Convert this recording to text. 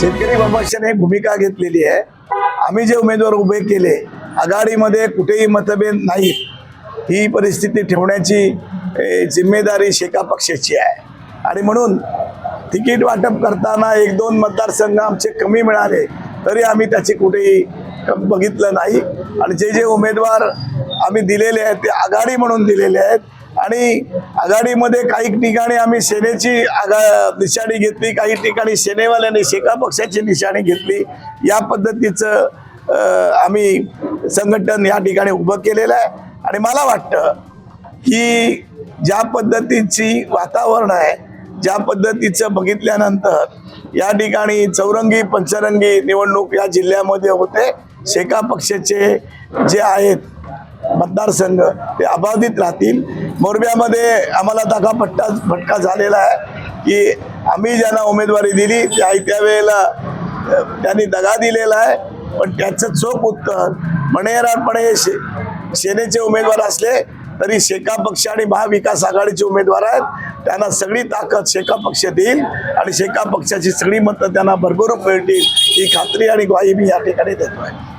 शेतकरी बाबाशाने भूमिका घेतलेली आहे. आम्ही जे उमेदवार उभे केले आघाडीमध्ये कुठेही मतभेद नाहीत. ही परिस्थिती ठेवण्याची जिम्मेदारी शेका पक्षाची आहे. आणि म्हणून तिकीट वाटप करताना एक दोन मतदारसंघ आमचे कमी मिळाले तरी आम्ही त्याची कुठेही बघितलं नाही. आणि जे जे उमेदवार आम्ही दिलेले आहेत ते आघाडी म्हणून दिलेले आहेत आणि आघाडीमध्ये काही ठिकाणी आम्ही सेनेची आघा निशाणी घेतली काही ठिकाणी सेनेवाल्यांनी शेका पक्षाची निशाणी घेतली. या पद्धतीचं आम्ही संघटन या ठिकाणी उभं केलेलं आहे. आणि मला वाटतं की ज्या पद्धतीची वातावरण आहे ज्या पद्धतीचं बघितल्यानंतर या ठिकाणी चौरंगी पंचरंगी निवडणूक या जिल्ह्यामध्ये होते. शेका पक्षाचे जे आहेत मतदारसंघ ते अबाधित राहतील. मोरब्यामध्ये आम्हाला दगा फटका फटका झालेला आहे की आम्ही ज्यांना उमेदवारी दिली त्या त्यावेळेला वेळेला त्यांनी दगा दिलेला आहे. पण त्याचं चोख उत्तर मणेरापणे शे सेनेचे उमेदवार असले तरी शेका पक्ष आणि महाविकास आघाडीचे उमेदवार आहेत. त्यांना सगळी ताकद शेका पक्ष देईल आणि शेका पक्षाची सगळी मतं त्यांना भरभरून मिळतील. ही खात्री आणि ग्वाही मी या ठिकाणी देतो आहे